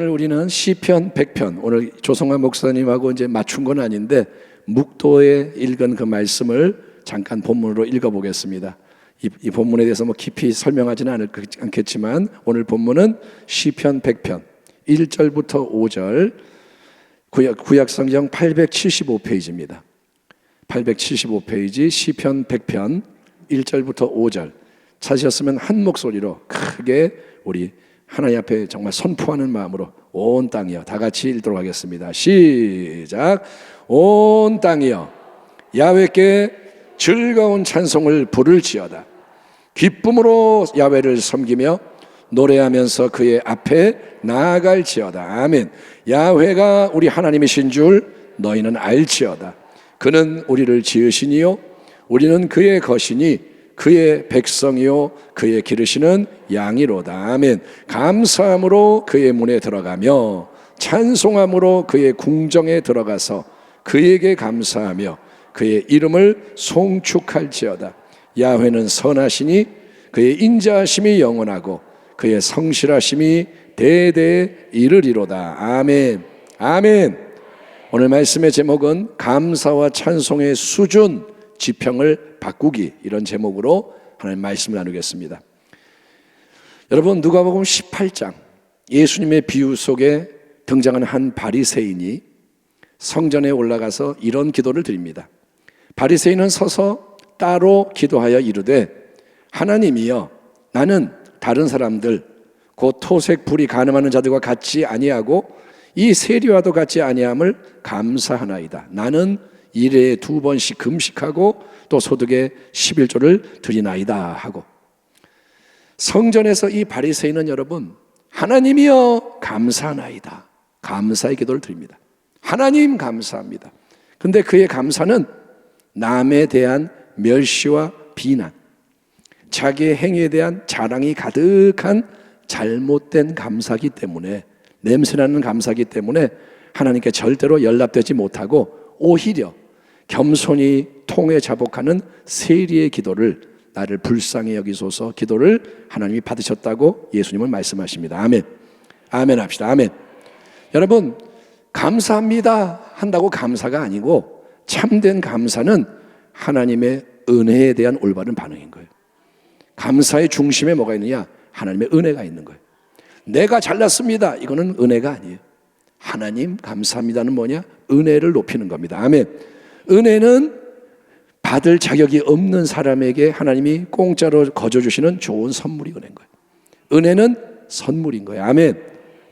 오늘 우리는 시편 100편 오늘 조성환 목사님하고 이제 맞춘 건 아닌데 묵도에 읽은 그 말씀을 잠깐 본문으로 읽어보겠습니다. 이, 이 본문에 대해서 뭐 깊이 설명하지는 않을, 않겠지만 오늘 본문은 시편 100편 1절부터 5절 구약, 구약 성경 875페이지입니다. 875페이지 시편 100편 1절부터 5절 찾으셨으면 한 목소리로 크게 우리 하나님 앞에 정말 선포하는 마음으로 온 땅이여 다 같이 읽도록 하겠습니다. 시작. 온 땅이여 야훼께 즐거운 찬송을 부를지어다. 기쁨으로 야훼를 섬기며 노래하면서 그의 앞에 나아갈지어다. 아멘. 야훼가 우리 하나님이신 줄 너희는 알지어다. 그는 우리를 지으시니요 우리는 그의 것이니 그의 백성이요 그의 기르시는 양이로다. 아멘. 감사함으로 그의 문에 들어가며 찬송함으로 그의 궁정에 들어가서 그에게 감사하며 그의 이름을 송축할지어다. 야훼는 선하시니 그의 인자하심이 영원하고 그의 성실하심이 대대에 이르리로다. 아멘. 아멘. 오늘 말씀의 제목은 감사와 찬송의 수준 지평을 바꾸기 이런 제목으로 하나님 말씀을 나누겠습니다. 여러분 누가복음 18장 예수님의 비유 속에 등장하는 한 바리새인이 성전에 올라가서 이런 기도를 드립니다. 바리새인은 서서 따로 기도하여 이르되 하나님이여 나는 다른 사람들 곧 토색 불이 가늠하는 자들과 같지 아니하고 이 세리와도 같지 아니함을 감사하나이다. 나는 일에 두 번씩 금식하고 또 소득의 11조를 드리나이다 하고 성전에서 이 바리새인은 여러분 하나님이여 감사나이다. 감사의 기도를 드립니다. 하나님 감사합니다. 근데 그의 감사는 남에 대한 멸시와 비난, 자기의 행위에 대한 자랑이 가득한 잘못된 감사기 때문에 냄새나는 감사기 때문에 하나님께 절대로 연락되지 못하고 오히려 겸손히 통에 자복하는 세리의 기도를 나를 불쌍히 여기소서 기도를 하나님이 받으셨다고 예수님은 말씀하십니다. 아멘. 아멘 합시다. 아멘. 여러분, 감사합니다 한다고 감사가 아니고 참된 감사는 하나님의 은혜에 대한 올바른 반응인 거예요. 감사의 중심에 뭐가 있느냐? 하나님의 은혜가 있는 거예요. 내가 잘났습니다. 이거는 은혜가 아니에요. 하나님 감사합니다는 뭐냐? 은혜를 높이는 겁니다. 아멘. 은혜는 받을 자격이 없는 사람에게 하나님이 공짜로 거저 주시는 좋은 선물이 은혜인 거예요. 은혜는 선물인 거예요. 아멘.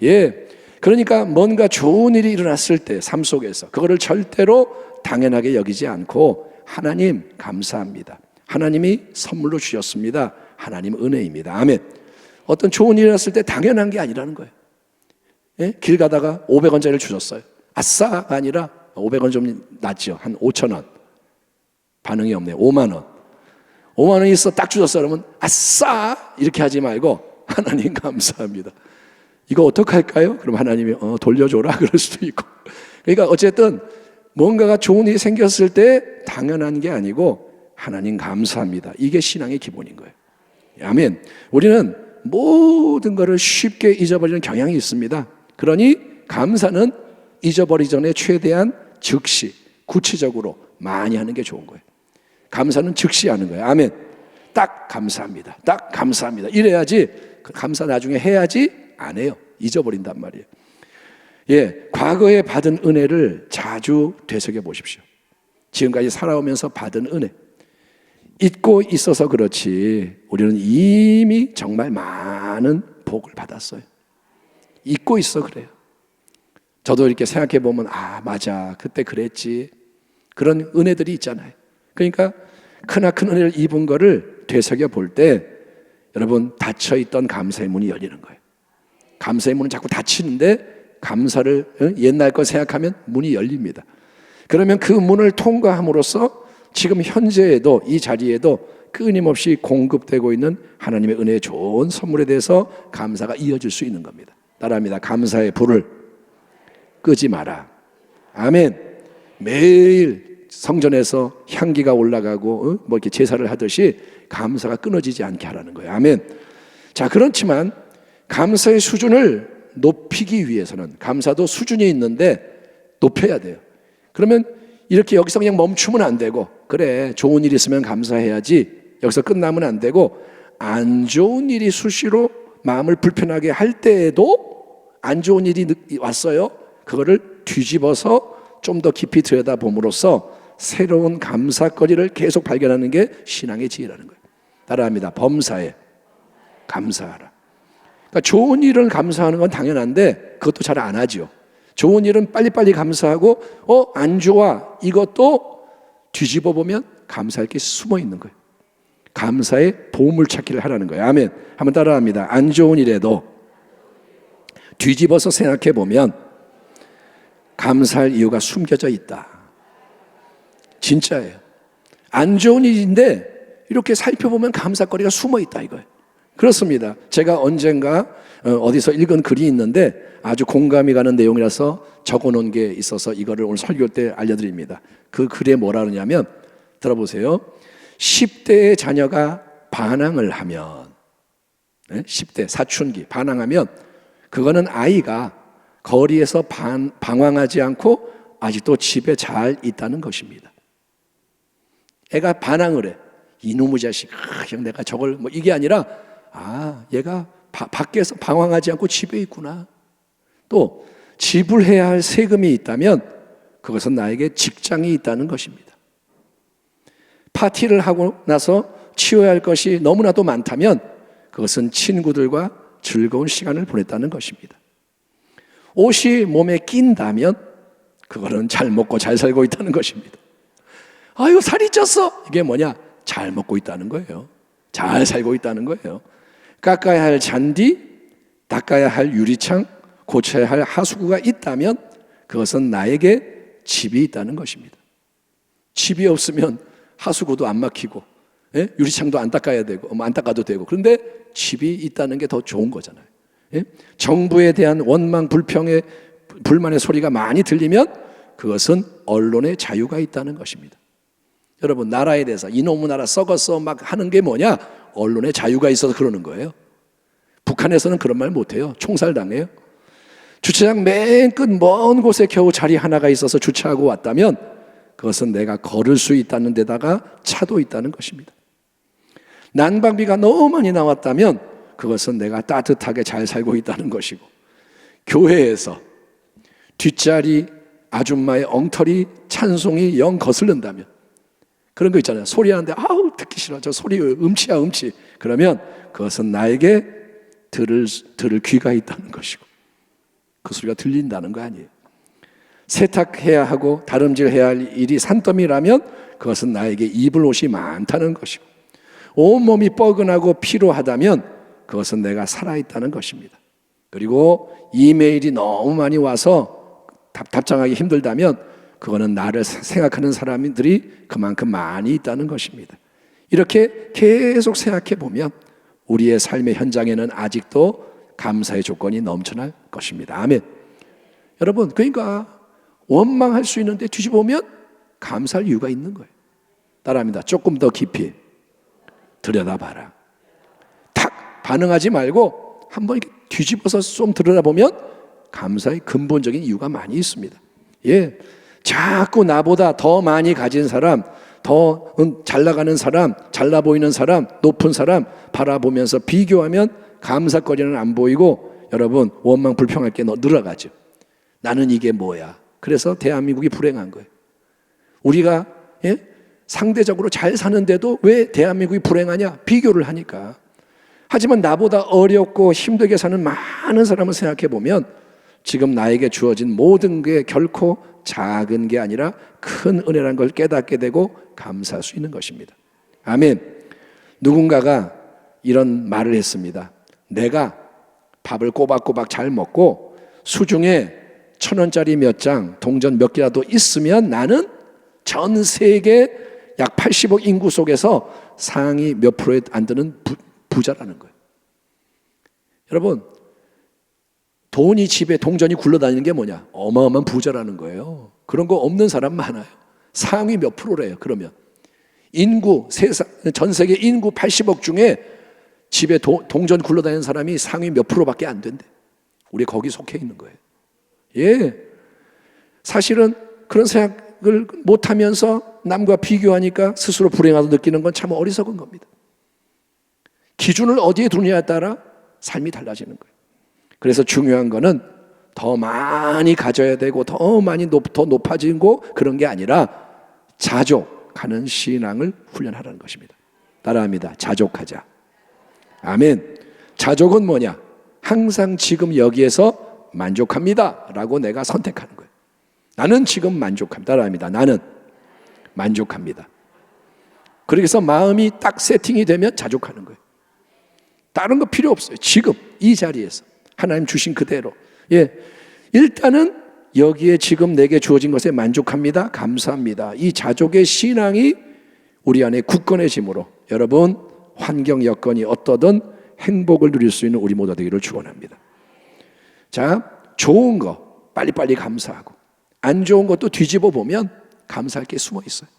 예. 그러니까 뭔가 좋은 일이 일어났을 때 삶 속에서 그거를 절대로 당연하게 여기지 않고 하나님 감사합니다. 하나님이 선물로 주셨습니다. 하나님 은혜입니다. 아멘. 어떤 좋은 일이 일어났을 때 당연한 게 아니라는 거예요. 예? 길 가다가 500원짜리를 주셨어요. 아싸가 아니라 500원 좀 낫죠. 한 5천 원. 반응이 없네요. 5만 원. 5만 원 있어 딱 주셨어 그러면 아싸 이렇게 하지 말고 하나님 감사합니다. 이거 어떡할까요? 그럼 하나님이 어, 돌려줘라 그럴 수도 있고. 그러니까 어쨌든 뭔가가 좋은 일이 생겼을 때 당연한 게 아니고 하나님 감사합니다. 이게 신앙의 기본인 거예요. 아멘. 우리는 모든 것을 쉽게 잊어버리는 경향이 있습니다. 그러니 감사는 잊어버리기 전에 최대한 즉시 구체적으로 많이 하는 게 좋은 거예요. 감사는 즉시 하는 거예요. 아멘. 딱 감사합니다. 딱 감사합니다. 이래야지 그 감사 나중에 해야지 안 해요. 잊어버린단 말이에요. 예, 과거에 받은 은혜를 자주 되새겨 보십시오. 지금까지 살아오면서 받은 은혜. 잊고 있어서 그렇지 우리는 이미 정말 많은 복을 받았어요. 잊고 있어 그래요. 저도 이렇게 생각해 보면 아 맞아 그때 그랬지 그런 은혜들이 있잖아요. 그러니까 크나큰 은혜를 입은 거를 되새겨 볼 때 여러분 닫혀 있던 감사의 문이 열리는 거예요. 감사의 문은 자꾸 닫히는데 감사를 옛날 거 생각하면 문이 열립니다. 그러면 그 문을 통과함으로써 지금 현재에도 이 자리에도 끊임없이 공급되고 있는 하나님의 은혜의 좋은 선물에 대해서 감사가 이어질 수 있는 겁니다. 따라합니다. 감사의 불을 끄지 마라. 아멘. 매일 성전에서 향기가 올라가고 어? 뭐 이렇게 제사를 하듯이 감사가 끊어지지 않게 하라는 거예요. 아멘. 자, 그렇지만 감사의 수준을 높이기 위해서는 감사도 수준이 있는데 높여야 돼요. 그러면 이렇게 여기서 그냥 멈추면 안 되고 그래 좋은 일 있으면 감사해야지 여기서 끝나면 안 되고 안 좋은 일이 수시로 마음을 불편하게 할 때에도 안 좋은 일이 느- 왔어요. 그거를 뒤집어서 좀 더 깊이 들여다봄으로써 새로운 감사거리를 계속 발견하는 게 신앙의 지혜라는 거예요. 따라합니다. 범사에 감사하라. 그러니까 좋은 일을 감사하는 건 당연한데 그것도 잘 안 하죠. 좋은 일은 빨리빨리 감사하고 어 안 좋아 이것도 뒤집어 보면 감사할 게 숨어 있는 거예요. 감사의 보물 찾기를 하라는 거예요. 아멘. 한번 따라합니다. 안 좋은 일에도 뒤집어서 생각해 보면 감사할 이유가 숨겨져 있다. 진짜예요. 안 좋은 일인데 이렇게 살펴보면 감사거리가 숨어 있다 이거예요. 그렇습니다. 제가 언젠가 어, 어디서 읽은 글이 있는데 아주 공감이 가는 내용이라서 적어 놓은 게 있어서 이거를 오늘 설교 때 알려드립니다. 그 글에 뭐라 그러냐면 들어보세요. 10대의 자녀가 반항을 하면 네? 10대 사춘기 반항하면 그거는 아이가 거리에서 반, 방황하지 않고 아직도 집에 잘 있다는 것입니다. 애가 반항을 해. 이놈의 자식, 아, 형 내가 저걸 뭐 이게 아니라 아, 얘가 바, 밖에서 방황하지 않고 집에 있구나. 또 지불해야 할 세금이 있다면 그것은 나에게 직장이 있다는 것입니다. 파티를 하고 나서 치워야 할 것이 너무나도 많다면 그것은 친구들과 즐거운 시간을 보냈다는 것입니다. 옷이 몸에 낀다면 그거는 잘 먹고 잘 살고 있다는 것입니다. 아유 살이 쪘어 이게 뭐냐 잘 먹고 있다는 거예요 잘 살고 있다는 거예요 깎아야 할 잔디 닦아야 할 유리창 고쳐야 할 하수구가 있다면 그것은 나에게 집이 있다는 것입니다 집이 없으면 하수구도 안 막히고 예? 유리창도 안 닦아야 되고 뭐안 닦아도 되고 그런데 집이 있다는 게 더 좋은 거잖아요 예? 정부에 대한 원망 불평의 불만의 소리가 많이 들리면 그것은 언론의 자유가 있다는 것입니다 여러분 나라에 대해서 이놈의 나라 썩었어 막 하는 게 뭐냐? 언론의 자유가 있어서 그러는 거예요. 북한에서는 그런 말 못해요. 총살당해요. 주차장 맨 끝 먼 곳에 겨우 자리 하나가 있어서 주차하고 왔다면 그것은 내가 걸을 수 있다는 데다가 차도 있다는 것입니다. 난방비가 너무 많이 나왔다면 그것은 내가 따뜻하게 잘 살고 있다는 것이고 교회에서 뒷자리 아줌마의 엉터리 찬송이 영 거슬른다면 그런 거 있잖아요. 소리하는데 아우 듣기 싫어. 저 소리 음치야 음치. 그러면 그것은 나에게 들을 들을 귀가 있다는 것이고 그 소리가 들린다는 거 아니에요. 세탁해야 하고 다름질해야 할 일이 산더미라면 그것은 나에게 입을 옷이 많다는 것이고 온 몸이 뻐근하고 피로하다면 그것은 내가 살아있다는 것입니다. 그리고 이메일이 너무 많이 와서 답, 답장하기 힘들다면 그거는 나를 생각하는 사람들이 그만큼 많이 있다는 것입니다. 이렇게 계속 생각해 보면 우리의 삶의 현장에는 아직도 감사의 조건이 넘쳐날 것입니다. 아멘. 여러분, 그러니까 원망할 수 있는데 뒤집어보면 감사할 이유가 있는 거예요. 따라합니다. 조금 더 깊이 들여다봐라. 탁 반응하지 말고 한번 이렇게 뒤집어서 좀 들여다보면 감사의 근본적인 이유가 많이 있습니다. 예. 자꾸 나보다 더 많이 가진 사람, 더 잘 나가는 사람, 잘나 보이는 사람, 높은 사람 바라보면서 비교하면 감사거리는 안 보이고 여러분 원망 불평할 게 늘어가죠. 나는 이게 뭐야? 그래서 대한민국이 불행한 거예요. 우리가 예? 상대적으로 잘 사는데도 왜 대한민국이 불행하냐? 비교를 하니까. 하지만 나보다 어렵고 힘들게 사는 많은 사람을 생각해 보면 지금 나에게 주어진 모든 게 결코 작은 게 아니라 큰 은혜라는 걸 깨닫게 되고 감사할 수 있는 것입니다. 아멘. 누군가가 이런 말을 했습니다. 내가 밥을 꼬박꼬박 잘 먹고 수중에 천 원짜리 몇 장, 동전 몇 개라도 있으면 나는 전 세계 약 80억 인구 속에서 상위 몇 프로에 안 드는 부, 부자라는 거예요. 여러분, 돈이 집에 동전이 굴러다니는 게 뭐냐? 어마어마한 부자라는 거예요. 그런 거 없는 사람 많아요. 상위 몇 프로래요, 그러면. 인구, 세상, 전 세계 인구 80억 중에 집에 도, 동전 굴러다니는 사람이 상위 몇 프로밖에 안 된대. 우리 거기 속해 있는 거예요. 예. 사실은 그런 생각을 못 하면서 남과 비교하니까 스스로 불행하다 느끼는 건 참 어리석은 겁니다. 기준을 어디에 두느냐에 따라 삶이 달라지는 거예요. 그래서 중요한 거는 더 많이 가져야 되고 더 많이 높, 더 높아지고 그런 게 아니라 자족하는 신앙을 훈련하라는 것입니다. 따라합니다. 자족하자. 아멘. 자족은 뭐냐? 항상 지금 여기에서 만족합니다. 라고 내가 선택하는 거예요. 나는 지금 만족합니다. 따라합니다. 나는 만족합니다. 그래서 마음이 딱 세팅이 되면 자족하는 거예요. 다른 거 필요 없어요. 지금 이 자리에서 하나님 주신 그대로. 예. 일단은 여기에 지금 내게 주어진 것에 만족합니다. 감사합니다. 이 자족의 신앙이 우리 안에 굳건해짐으로 여러분 환경 여건이 어떠든 행복을 누릴 수 있는 우리 모두 되기를 축원합니다. 자, 좋은 거 빨리빨리 감사하고 안 좋은 것도 뒤집어 보면 감사할 게 숨어 있어요.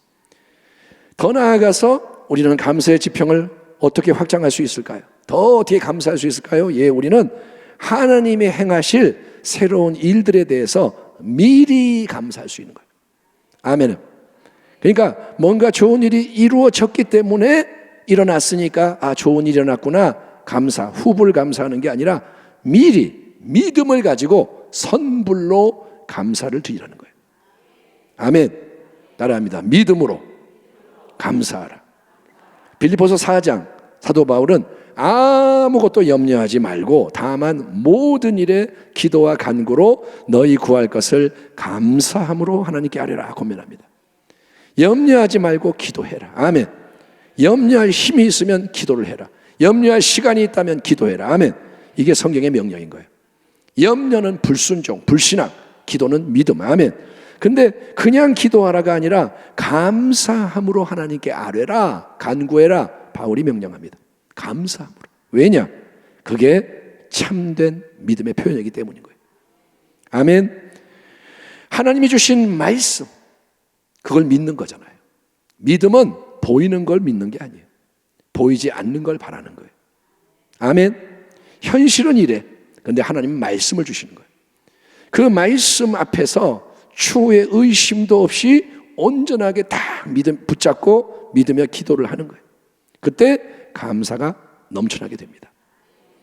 더 나아가서 우리는 감사의 지평을 어떻게 확장할 수 있을까요? 더 어떻게 감사할 수 있을까요? 예, 우리는 하나님이 행하실 새로운 일들에 대해서 미리 감사할 수 있는 거예요. 아멘은. 그러니까 뭔가 좋은 일이 이루어졌기 때문에 일어났으니까 아 좋은 일이 일어났구나 감사 후불 감사하는 게 아니라 미리 믿음을 가지고 선불로 감사를 드리라는 거예요. 아멘. 따라합니다. 믿음으로 감사하라. 빌리포서 4장 사도 바울은 아무것도 염려하지 말고 다만 모든 일에 기도와 간구로 너희 구할 것을 감사함으로 하나님께 아뢰라 고면합니다. 염려하지 말고 기도해라. 아멘. 염려할 힘이 있으면 기도를 해라. 염려할 시간이 있다면 기도해라. 아멘. 이게 성경의 명령인 거예요. 염려는 불순종, 불신앙, 기도는 믿음. 아멘. 근데 그냥 기도하라가 아니라 감사함으로 하나님께 아뢰라, 간구해라. 바울이 명령합니다. 감사함으로. 왜냐? 그게 참된 믿음의 표현이기 때문인 거예요. 아멘. 하나님이 주신 말씀, 그걸 믿는 거잖아요. 믿음은 보이는 걸 믿는 게 아니에요. 보이지 않는 걸 바라는 거예요. 아멘. 현실은 이래. 근데 하나님은 말씀을 주시는 거예요. 그 말씀 앞에서 추후에 의심도 없이 온전하게 딱 믿음 붙잡고 믿으며 기도를 하는 거예요. 그때 감사가 넘쳐나게 됩니다.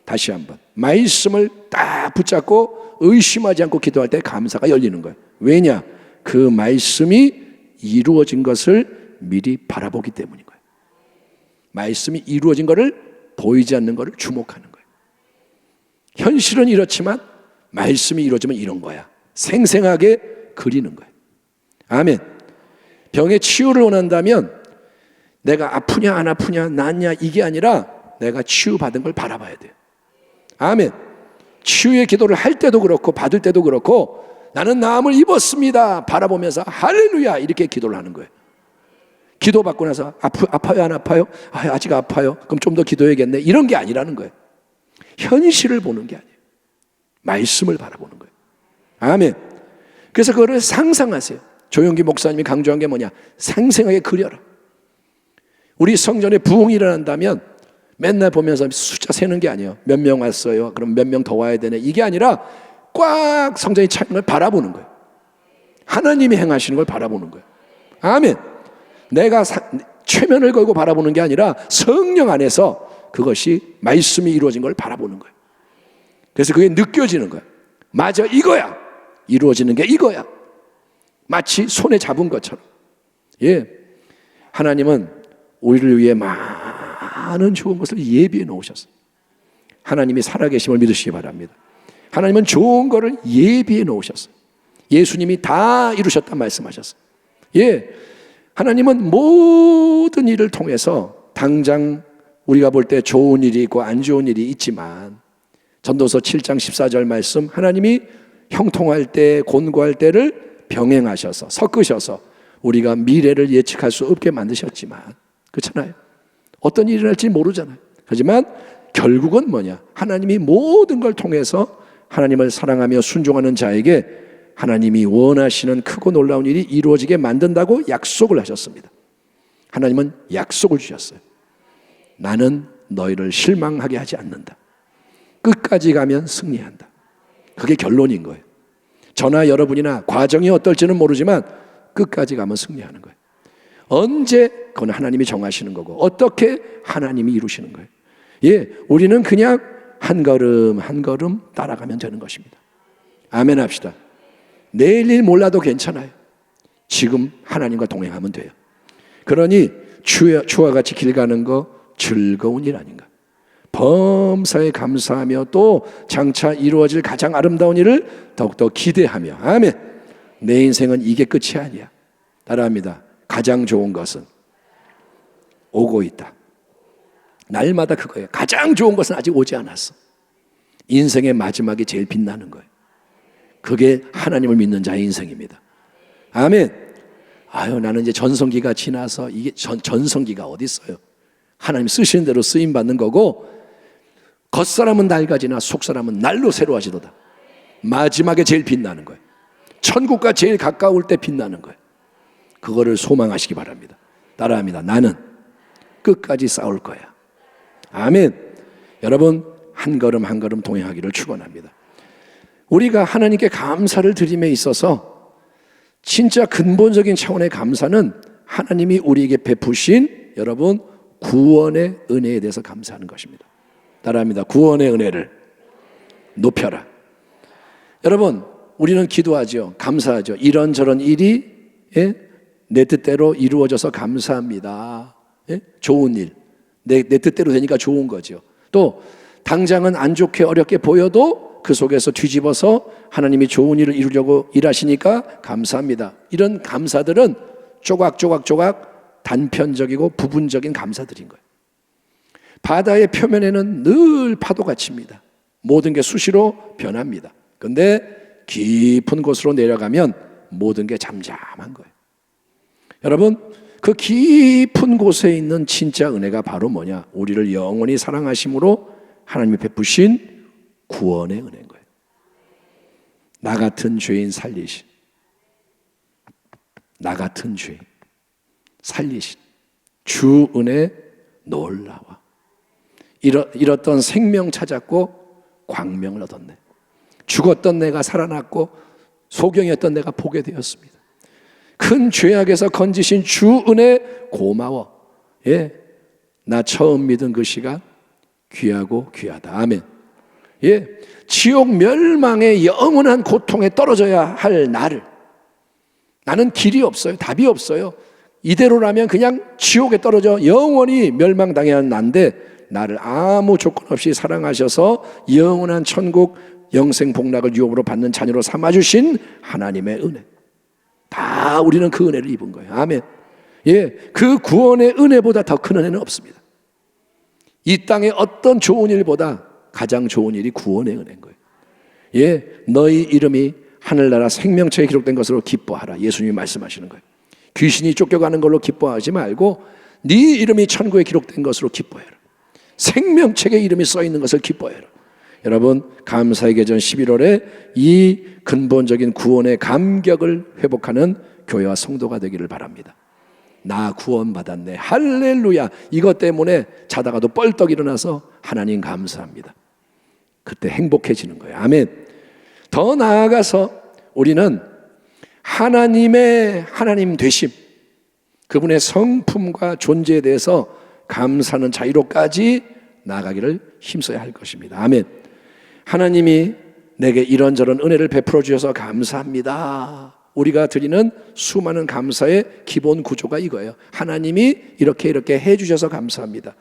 다시 한번 말씀을 딱 붙잡고 의심하지 않고 기도할 때 감사가 열리는 거예요. 왜냐? 그 말씀이 이루어진 것을 미리 바라보기 때문인 거예요. 말씀이 이루어진 것을 보이지 않는 것을 주목하는 거예요. 현실은 이렇지만 말씀이 이루어지면 이런 거야. 생생하게 그리는 거예요. 아멘. 병의 치유를 원한다면 내가 아프냐 안 아프냐 낫냐 이게 아니라 내가 치유받은 걸 바라봐야 돼요. 아멘. 치유의 기도를 할 때도 그렇고 받을 때도 그렇고 나는 나음을 입었습니다. 바라보면서 할렐루야 이렇게 기도를 하는 거예요. 기도 받고 나서 아프, 아파요 안 아파요? 아, 아직 아파요. 그럼 좀 더 기도해야겠네. 이런 게 아니라는 거예요. 현실을 보는 게 아니에요. 말씀을 바라보는 거예요. 아멘. 그래서 그거를 상상하세요. 조용기 목사님이 강조한 게 뭐냐? 생생하게 그려라. 우리 성전에 부흥이 일어난다면 맨날 보면서 숫자 세는 게 아니에요. 몇 명 왔어요. 그럼 몇 명 더 와야 되네. 이게 아니라 꽉 성전이 차는 걸 바라보는 거예요. 하나님이 행하시는 걸 바라보는 거예요. 아멘. 내가 사, 최면을 걸고 바라보는 게 아니라 성령 안에서 그것이 말씀이 이루어진 걸 바라보는 거예요. 그래서 그게 느껴지는 거예요. 맞아, 이거야. 이루어지는 게 이거야. 마치 손에 잡은 것처럼. 예. 하나님은 우리를 위해 많은 좋은 것을 예비해 놓으셨어요. 하나님이 살아계심을 믿으시기 바랍니다. 하나님은 좋은 것을 예비해 놓으셨어요. 예수님이 다 이루셨다 말씀하셨어요. 예. 하나님은 모든 일을 통해서 당장 우리가 볼 때 좋은 일이 있고 안 좋은 일이 있지만 전도서 7장 14절 말씀 하나님이 형통할 때 곤고할 때를 병행하셔서 섞으셔서 우리가 미래를 예측할 수 없게 만드셨지만 그렇잖아요. 어떤 일이 날지 모르잖아요. 하지만 결국은 뭐냐? 하나님이 모든 걸 통해서 하나님을 사랑하며 순종하는 자에게 하나님이 원하시는 크고 놀라운 일이 이루어지게 만든다고 약속을 하셨습니다. 하나님은 약속을 주셨어요. 나는 너희를 실망하게 하지 않는다. 끝까지 가면 승리한다. 그게 결론인 거예요. 저나 여러분이나 과정이 어떨지는 모르지만 끝까지 가면 승리하는 거예요. 언제 그건 하나님이 정하시는 거고 어떻게 하나님이 이루시는 거예요. 예, 우리는 그냥 한 걸음 한 걸음 따라가면 되는 것입니다. 아멘 합시다. 내일 일 몰라도 괜찮아요. 지금 하나님과 동행하면 돼요. 그러니 주와, 주와 같이 길 가는 거 즐거운 일 아닌가. 범사에 감사하며 또 장차 이루어질 가장 아름다운 일을 더욱더 기대하며 아멘. 내 인생은 이게 끝이 아니야. 따라합니다. 가장 좋은 것은 오고 있다. 날마다 그거예요. 가장 좋은 것은 아직 오지 않았어. 인생의 마지막이 제일 빛나는 거예요. 그게 하나님을 믿는 자의 인생입니다. 아멘. 아유, 나는 이제 전성기가 지나서 이게 전, 전성기가 어디 있어요? 하나님 쓰시는 대로 쓰임 받는 거고 겉사람은 낡아지나 속사람은 날로 새로워지도다. 마지막에 제일 빛나는 거예요. 천국과 제일 가까울 때 빛나는 거예요. 그거를 소망하시기 바랍니다. 따라합니다. 나는 끝까지 싸울 거야. 아멘. 여러분 한 걸음 한 걸음 동행하기를 축원합니다. 우리가 하나님께 감사를 드림에 있어서 진짜 근본적인 차원의 감사는 하나님이 우리에게 베푸신 여러분 구원의 은혜에 대해서 감사하는 것입니다. 따라합니다. 구원의 은혜를 높여라. 여러분, 우리는 기도하죠. 감사하죠. 이런저런 일이 예? 내 뜻대로 이루어져서 감사합니다. 예? 좋은 일. 내, 내 뜻대로 되니까 좋은 거죠. 또 당장은 안 좋게 어렵게 보여도 그 속에서 뒤집어서 하나님이 좋은 일을 이루려고 일하시니까 감사합니다. 이런 감사들은 조각조각조각 단편적이고 부분적인 감사들인 거예요. 바다의 표면에는 늘 파도가 칩니다. 모든 게 수시로 변합니다. 근데 깊은 곳으로 내려가면 모든 게 잠잠한 거예요. 여러분, 그 깊은 곳에 있는 진짜 은혜가 바로 뭐냐? 우리를 영원히 사랑하심으로 하나님이 베푸신 구원의 은혜인 거예요. 나 같은 죄인 살리신. 나 같은 죄인 살리신. 주 은혜. 잃어, 잃었던 생명 찾았고 광명을 얻었네. 죽었던 내가 살아났고 소경이었던 내가 보게 되었습니다. 큰 죄악에서 건지신 주 은혜 고마워. 예. 나 처음 믿은 그 시간 귀하고 귀하다. 아멘. 예. 지옥 멸망의 영원한 고통에 떨어져야 할 나를 나는 길이 없어요. 답이 없어요. 이대로라면 그냥 지옥에 떨어져 영원히 멸망당해야 하는 난데 나를 아무 조건 없이 사랑하셔서 영원한 천국 영생 복락을 유업으로 받는 자녀로 삼아 주신 하나님의 은혜. 다 우리는 그 은혜를 입은 거예요. 아멘. 예, 그 구원의 은혜보다 더 큰 은혜는 없습니다. 이 땅의 어떤 좋은 일보다 가장 좋은 일이 구원의 은혜인 거예요. 예, 너희 이름이 하늘나라 생명체에 기록된 것으로 기뻐하라. 예수님이 말씀하시는 거예요. 귀신이 쫓겨가는 걸로 기뻐하지 말고 네 이름이 천국에 기록된 것으로 기뻐해라. 생명책에 이름이 써 있는 것을 기뻐해라. 여러분 감사의 계전 11월에 이 근본적인 구원의 감격을 회복하는 교회와 성도가 되기를 바랍니다. 나 구원받았네. 할렐루야. 이것 때문에 자다가도 뻘떡 일어나서 하나님 감사합니다. 그때 행복해지는 거예요. 아멘. 더 나아가서 우리는 하나님의 하나님 되심, 그분의 성품과 존재에 대해서 감사는 자유로까지 나아가기를 힘써야 할 것입니다. 아멘. 하나님이 내게 이런저런 은혜를 베풀어 주셔서 감사합니다. 우리가 드리는 수많은 감사의 기본 구조가 이거예요. 하나님이 이렇게 이렇게 해 주셔서 감사합니다.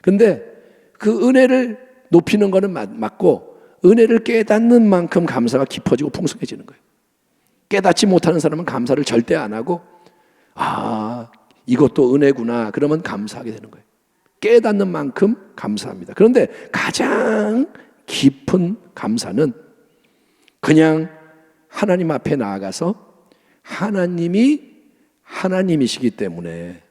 근데 그 은혜를 높이는 거는 맞고 은혜를 깨닫는 만큼 감사가 깊어지고 풍성해지는 거예요. 깨닫지 못하는 사람은 감사를 절대 안 하고 아, 이것도 은혜구나. 그러면 감사하게 되는 거예요. 깨닫는 만큼 감사합니다. 그런데 가장 깊은 감사는 그냥 하나님 앞에 나아가서 하나님이 하나님이시기 때문에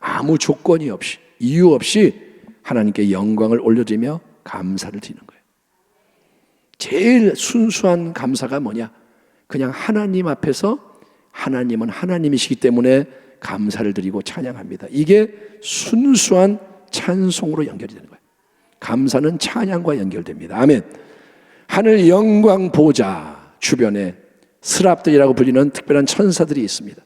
아무 조건이 없이 이유 없이 하나님께 영광을 올려드리며 감사를 드리는 거예요. 제일 순수한 감사가 뭐냐? 그냥 하나님 앞에서 하나님은 하나님이시기 때문에 감사를 드리고 찬양합니다. 이게 순수한 찬송으로 연결이 되는 거예요. 감사는 찬양과 연결됩니다. 아멘. 하늘 영광 보좌 주변에 스랍들이라고 불리는 특별한 천사들이 있습니다.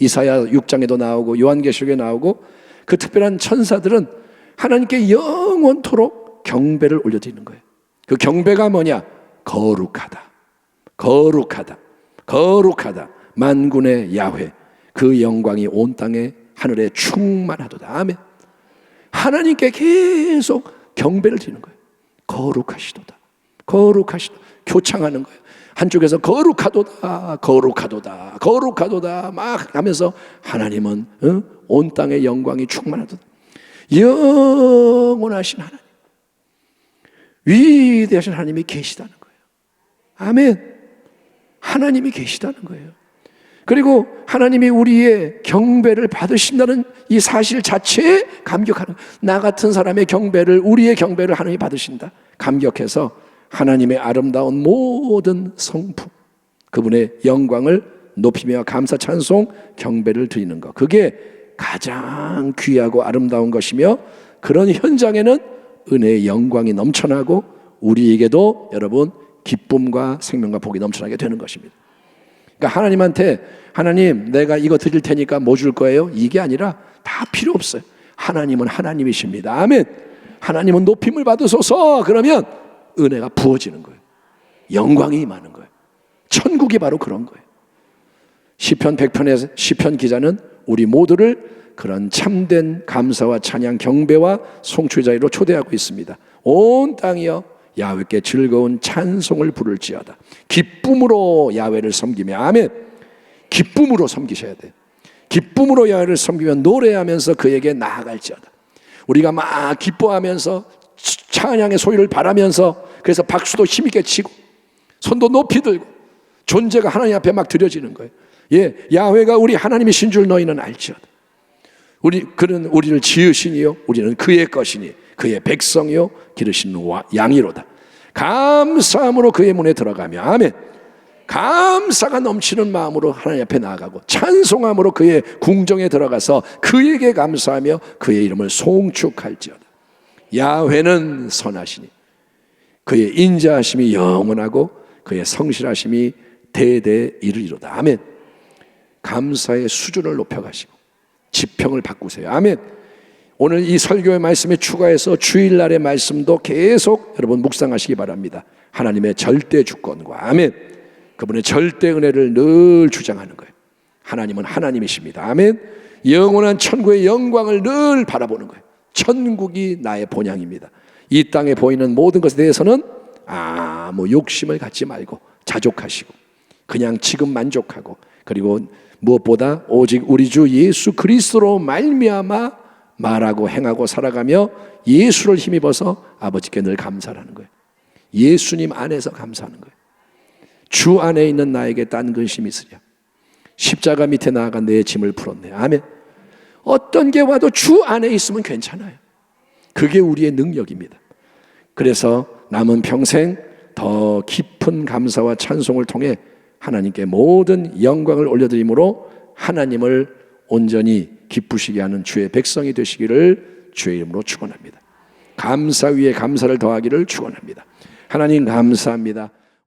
이사야 6장에도 나오고 요한계시록에 나오고 그 특별한 천사들은 하나님께 영원토록 경배를 올려드리는 거예요. 그 경배가 뭐냐? 거룩하다. 거룩하다. 거룩하다. 만군의 야훼. 그 영광이 온 땅에 하늘에 충만하도다. 아멘. 하나님께 계속 경배를 드리는 거예요. 거룩하시도다. 거룩하시도다. 교창하는 거예요. 한쪽에서 거룩하도다, 거룩하도다, 거룩하도다 막 하면서 하나님은 어? 온 땅의 영광이 충만하도다. 영원하신 하나님, 위대하신 하나님이 계시다는 거예요. 아멘. 하나님이 계시다는 거예요. 그리고 하나님이 우리의 경배를 받으신다는 이 사실 자체에 감격하는. 나 같은 사람의 경배를 우리의 경배를 하나님이 받으신다. 감격해서 하나님의 아름다운 모든 성품 그분의 영광을 높이며 감사 찬송 경배를 드리는 것. 그게 가장 귀하고 아름다운 것이며 그런 현장에는 은혜의 영광이 넘쳐나고 우리에게도 여러분 기쁨과 생명과 복이 넘쳐나게 되는 것입니다. 그러니까 하나님한테 하나님 내가 이거 드릴 테니까 뭐 줄 거예요? 이게 아니라 다 필요 없어요. 하나님은 하나님이십니다. 아멘. 하나님은 높임을 받으소서 그러면 은혜가 부어지는 거예요. 영광이 임하는 거예요. 천국이 바로 그런 거예요. 시편 100편의 시편 기자는 우리 모두를 그런 참된 감사와 찬양 경배와 송추의 자리로 초대하고 있습니다. 온 땅이여 야훼께 즐거운 찬송을 부를지어다. 기쁨으로 야훼를 섬기며 아멘. 기쁨으로 섬기셔야 돼요. 기쁨으로 야훼를 섬기면 노래하면서 그에게 나아갈지어다. 우리가 막 기뻐하면서 찬양의 소리를 바라면서 그래서 박수도 힘있게 치고 손도 높이 들고 존재가 하나님 앞에 막 드려지는 거예요. 예, 야훼가 우리 하나님이신 줄 너희는 알지어다. 우리 그는 우리를 지으시니요 우리는 그의 것이니 그의 백성이요 기르신 양이로다. 감사함으로 그의 문에 들어가며 아멘. 감사가 넘치는 마음으로 하나님 앞에 나아가고 찬송함으로 그의 궁정에 들어가서 그에게 감사하며 그의 이름을 송축할지어다. 야훼는 선하시니 그의 인자하심이 영원하고 그의 성실하심이 대대 이르리로다. 아멘. 감사의 수준을 높여가시고 지평을 바꾸세요. 아멘. 오늘 이 설교의 말씀에 추가해서 주일날의 말씀도 계속 여러분 묵상하시기 바랍니다. 하나님의 절대 주권과 아멘. 그분의 절대 은혜를 늘 주장하는 거예요. 하나님은 하나님이십니다. 아멘. 영원한 천국의 영광을 늘 바라보는 거예요. 천국이 나의 본향입니다. 이 땅에 보이는 모든 것에 대해서는 아무 욕심을 갖지 말고 자족하시고 그냥 지금 만족하고 그리고 무엇보다 오직 우리 주 예수 그리스도로 말미암아 말하고 행하고 살아가며 예수를 힘입어서 아버지께 늘 감사하는 거예요. 예수님 안에서 감사하는 거예요. 주 안에 있는 나에게 딴 근심이 있으랴. 십자가 밑에 나아가 내 짐을 풀었네. 아멘. 어떤 게 와도 주 안에 있으면 괜찮아요. 그게 우리의 능력입니다. 그래서 남은 평생 더 깊은 감사와 찬송을 통해 하나님께 모든 영광을 올려드림으로 하나님을 온전히 기쁘시게 하는 주의 백성이 되시기를 주의 이름으로 축원합니다. 감사 위에 감사를 더하기를 축원합니다. 하나님 감사합니다.